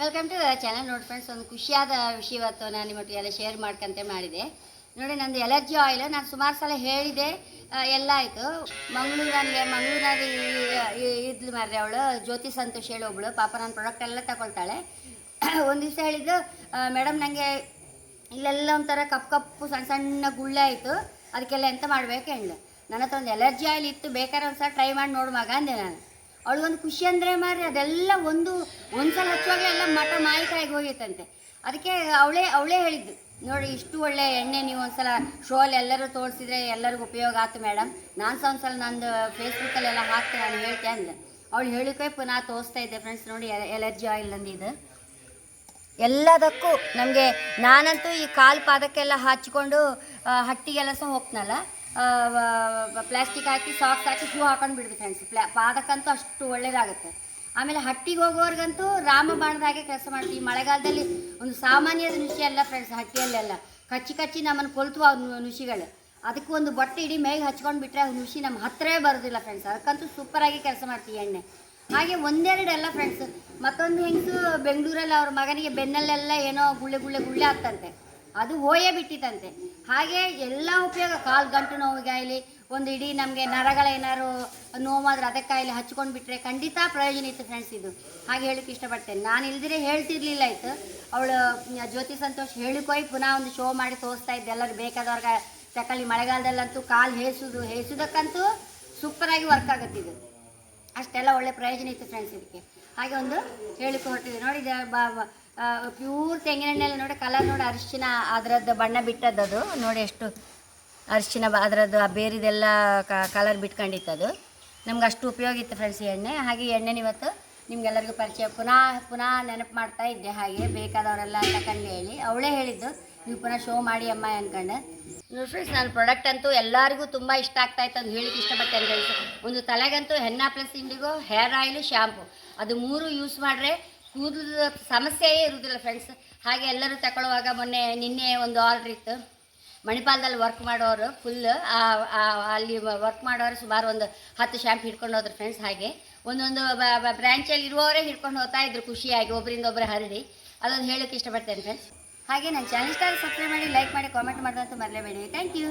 Welcome to channel ನೋಡಿ friends ಒಂದು ಖುಷಿಯಾದ ವಿಷಯ ಇವತ್ತು ನಾನು ನಿಮ್ಮ ಎಲ್ಲ ಶೇರ್ ಮಾಡ್ಕಂತೆ ಮಾಡಿದೆ. ನೋಡಿ, ನಂದು ಎಲರ್ಜಿ ಆಯಿಲ್ ನಾನು ಸುಮಾರು ಸಲ ಹೇಳಿದೆ. ಎಲ್ಲ ಆಯಿತು. ಮಂಗಳೂರಲ್ಲಿ ಮಂಗಳೂರಲ್ಲಿ ಇದ್ಲು ಮಾರ್ರೆ ಅವಳು, ಜ್ಯೋತಿ ಸಂತೋಷ್ ಹೇಳಿ ಒಬ್ಳು. ಪಾಪ ನನ್ನ ಪ್ರಾಡಕ್ಟ್ ಎಲ್ಲ ತಗೊಳ್ತಾಳೆ. ಒಂದು ದಿವಸ ಹೇಳಿದ್ದು ಮೇಡಮ್ ನನಗೆ ಇಲ್ಲೆಲ್ಲ ಒಂಥರ ಕಪ್ಪು ಕಪ್ಪು, ಸಣ್ಣ ಸಣ್ಣ ಗುಳ್ಳೆ ಆಯಿತು. ಅದಕ್ಕೆಲ್ಲ ಎಂತ ಮಾಡಬೇಕು ಹೇಳಿ ನನ್ನ ಹತ್ರ ಒಂದು ಎಲರ್ಜಿ ಆಯಿಲ್ ಇತ್ತು, ಬೇಕಾದ್ರೆ ಒಂದು ಸಲ ಟ್ರೈ ಮಾಡಿ ನೋಡು ಮಗ ಅಂದೆ ನಾನು. ಅವಳಿಗೊಂದು ಖುಷಿ ಅಂದರೆ ಮಾರಿ ಅದೆಲ್ಲ ಒಂದು, ಒಂದ್ಸಲ ಹಚ್ಚುವಾಗಲೇ ಎಲ್ಲ ಮಠ ಮಾಯಿಕಾಯಿಗೆ ಹೋಗಿತ್ತಂತೆ. ಅದಕ್ಕೆ ಅವಳೇ ಅವಳೇ ಹೇಳಿದ್ದು, ನೋಡಿ, ಇಷ್ಟು ಒಳ್ಳೆ ಎಣ್ಣೆ ನೀವು ಒಂದ್ಸಲ ಶೋ ಅಲ್ಲಿ ಎಲ್ಲರೂ ತೋರಿಸಿದ್ರೆ ಎಲ್ಲರಿಗೂ ಉಪಯೋಗ ಆಯ್ತು ಮೇಡಮ್ ನಾನು ಸಹ ಒಂದ್ಸಲ ನಂದು ಫೇಸ್ಬುಕ್ಕಲ್ಲೆಲ್ಲ ಹಾಕ್ತೆ, ನಾನು ಹೇಳ್ತೆ ಅಂದೆ ಅವಳು ಹೇಳಿಕೆ ಪುನಃ ತೋರಿಸ್ತಾ ಇದ್ದೆ ಫ್ರೆಂಡ್ಸ್ ನೋಡಿ ಎಲರ್ಜಿ ಆಯಿಲ್ ಅಂದಿದ್ದು ಎಲ್ಲದಕ್ಕೂ ನಮಗೆ ನಾನಂತೂ ಈ ಕಾಲು ಪಾದಕ್ಕೆಲ್ಲ ಹಚ್ಕೊಂಡು ಹಟ್ಟಿಗೆಲ್ಲ ಸಹ ಹೋಗ್ತನಲ್ಲ ಪ್ಲಾಸ್ಟಿಕ್ ಹಾಕಿ ಸಾಕ್ಸ್ ಹಾಕಿ ಶೂ ಹಾಕೊಂಡು ಬಿಡ್ಬೇಕು ಫ್ರೆಂಡ್ಸ್ ಪ್ಲಾ, ಪಾದಕ್ಕಂತೂ ಅಷ್ಟು ಒಳ್ಳೇದಾಗುತ್ತೆ. ಆಮೇಲೆ ಹಟ್ಟಿಗೆ ಹೋಗೋರ್ಗಂತೂ ರಾಮಬಾಣದಾಗೆ ಕೆಲಸ ಮಾಡ್ತೀವಿ. ಮಳೆಗಾಲದಲ್ಲಿ ಒಂದು ಸಾಮಾನ್ಯದ ನುಷಿ ಅಲ್ಲ ಫ್ರೆಂಡ್ಸ್ ಹಟ್ಟಿಯಲ್ಲೆಲ್ಲ ಕಚ್ಚಿ ಕಚ್ಚಿ ನಮ್ಮನ್ನು ಕೊಲ್ತು ಆ ನುಸಿಗಳು ಅದಕ್ಕೆ ಒಂದು ಬಟ್ಟೆ ಇಡೀ ಮೇಗೆ ಹಚ್ಕೊಂಡು ಬಿಟ್ಟರೆ ಆ ನುಸಿ ನಮ್ಮ ಹತ್ತಿರವೇ ಬರೋದಿಲ್ಲ ಫ್ರೆಂಡ್ಸ್ ಅದಕ್ಕಂತೂ ಸೂಪರಾಗಿ ಕೆಲಸ ಮಾಡ್ತೀವಿ ಎಣ್ಣೆ. ಹಾಗೆ ಒಂದೆರಡು ಅಲ್ಲ ಫ್ರೆಂಡ್ಸ್ ಮತ್ತೊಂದು ಹೆಂಗಸು, ಬೆಂಗಳೂರಲ್ಲಿ ಅವ್ರ ಮಗನಿಗೆ ಬೆನ್ನಲ್ಲೆಲ್ಲ ಏನೋ ಗುಳ್ಳೆ ಗುಳ್ಳೆ ಗುಳ್ಳೆ ಆಗ್ತಂತೆ. ಅದು ಹೋಯೇ ಬಿಟ್ಟಿತಂತೆ. ಹಾಗೆ ಎಲ್ಲ ಉಪಯೋಗ, ಕಾಲು ಗಂಟು ನೋವಿಗಾಗಲಿ, ಒಂದು ಇಡೀ ನಮಗೆ ನರಗಳೇನಾದ್ರು ನೋವಾದ್ರೆ ಅದಕ್ಕಾಗಲಿ ಹಚ್ಕೊಂಡು ಬಿಟ್ಟರೆ ಖಂಡಿತ ಪ್ರಯೋಜನ ಇತ್ತು ಫ್ರೆಂಡ್ಸ್ ಇದು. ಹಾಗೆ ಹೇಳಕ್ಕೆ ಇಷ್ಟಪಡ್ತೇನೆ. ನಾನು ಇಲ್ದಿರೇ ಹೇಳ್ತಿರ್ಲಿಲ್ಲ ಇತ್ತು ಅವಳು ಜ್ಯೋತಿ ಸಂತೋಷ್ ಹೇಳಿಕೋಯ್ ಪುನಃ ಒಂದು ಶೋ ಮಾಡಿ ತೋರಿಸ್ತಾ ಇದ್ದೆ. ಎಲ್ಲರೂ ಬೇಕಾದವ್ರಿಗೆ ತಕೊಳ್ಳಿ ಮಳೆಗಾಲದಲ್ಲಂತೂ ಕಾಲು ಹೇಸುದು ಹೇಸುದಕ್ಕಂತೂ ಸೂಪರಾಗಿ ವರ್ಕ್ ಆಗುತ್ತೆ ಇದು. ಅಷ್ಟೆಲ್ಲ ಒಳ್ಳೆ ಪ್ರಯೋಜನ ಇತ್ತು ಫ್ರೆಂಡ್ಸ್ ಇದಕ್ಕೆ ಹಾಗೆ ಒಂದು ಹೇಳಿಕೆ ಹೊರಟಿದೆ. ನೋಡಿ ಪ್ಯೂರ್ ತೆಂಗಿನೆಣ್ಣೆಲ್ಲ ನೋಡಿ ಕಲರ್ ನೋಡಿ, ಅರಿಶಿನ, ಅದರದ್ದು ಬಣ್ಣ ಬಿಟ್ಟದ್ದು ನೋಡಿ, ಎಷ್ಟು ಅರಿಶಿನ ಅದರದ್ದು ಆ ಬೇರಿದೆಲ್ಲ ಕಲರ್ ಬಿಟ್ಕೊಂಡಿತ್ತು ಅದು ನಮ್ಗೆ ಅಷ್ಟು ಉಪಯೋಗ ಇತ್ತು ಫ್ರೆಂಡ್ಸ್ ಎಣ್ಣೆ. ಹಾಗೆ ಈ ಎಣ್ಣೆನ ಇವತ್ತು ನಿಮ್ಗೆಲ್ಲರಿಗೂ ಪರಿಚಯ ಪುನಃ ಪುನಃ ನೆನಪು ಮಾಡ್ತಾ ಇದ್ದೆ. ಹಾಗೆ ಬೇಕಾದವರೆಲ್ಲ ತಕೊಂಡು ಹೇಳಿ. ಅವಳೇ ಹೇಳಿದ್ದು, ನೀವು ಪುನಃ ಶೋ ಮಾಡಿ ಅಮ್ಮ ಅನ್ಕೊಂಡೆ. ನೋಡಿ ಫ್ರೆಂಡ್ಸ್ ನನ್ನ ಪ್ರಾಡಕ್ಟ್ ಅಂತೂ ಎಲ್ಲರಿಗೂ ತುಂಬ ಇಷ್ಟ ಆಗ್ತಾ ಇತ್ತು. ಅಂತ ಹೇಳಿಕ್ಕೆ ಇಷ್ಟಪಡ್ತೇನೆ ಫ್ರೆಂಡ್ಸ್ ಒಂದು ತಲೆಗಂತೂ henna plus indigo hair oil shampoo ಅದು ಮೂರು ಯೂಸ್ ಮಾಡಿದ್ರೆ ಕೂದಲು ಸಮಸ್ಯೆಯೇ ಇರುವುದಿಲ್ಲ ಫ್ರೆಂಡ್ಸ್ ಹಾಗೆ ಎಲ್ಲರೂ ತಗೊಳ್ಳುವಾಗ ಮೊನ್ನೆ ನಿನ್ನೆ ಒಂದು ಆರ್ಡ್ರ್ ಇತ್ತು. ಮಣಿಪಾಲದಲ್ಲಿ ವರ್ಕ್ ಮಾಡೋರು ಫುಲ್ ಅಲ್ಲಿ ವರ್ಕ್ ಮಾಡೋರು ಸುಮಾರು ಒಂದು ಹತ್ತು ಶ್ಯಾಂಪ್ ಹಿಡ್ಕೊಂಡು ಹೋದ್ರು ಫ್ರೆಂಡ್ಸ್ ಹಾಗೆ. ಒಂದೊಂದು ಬ್ರ್ಯಾಂಚಲ್ಲಿ ಇರುವವರೇ ಹಿಡ್ಕೊಂಡು ಹೋಗ್ತಾ ಇದ್ರು ಖುಷಿಯಾಗಿ ಒಬ್ಬರಿಂದ ಒಬ್ಬರು ಹರಡಿ. ಅದೊಂದು ಹೇಳೋಕ್ಕೆ ಇಷ್ಟಪಡ್ತೇನೆ ಫ್ರೆಂಡ್ಸ್ ಹಾಗೆ ನನ್ನ ಚಾನಲ್ ಸ್ಟಾರ್ ಸಬ್ಸ್ಕ್ರೈಬ್ ಮಾಡಿ ಲೈಕ್ ಮಾಡಿ ಕಾಮೆಂಟ್ ಮಾಡೋದಂತೂ ಮರಲೇಬೇಡಿ. Thank you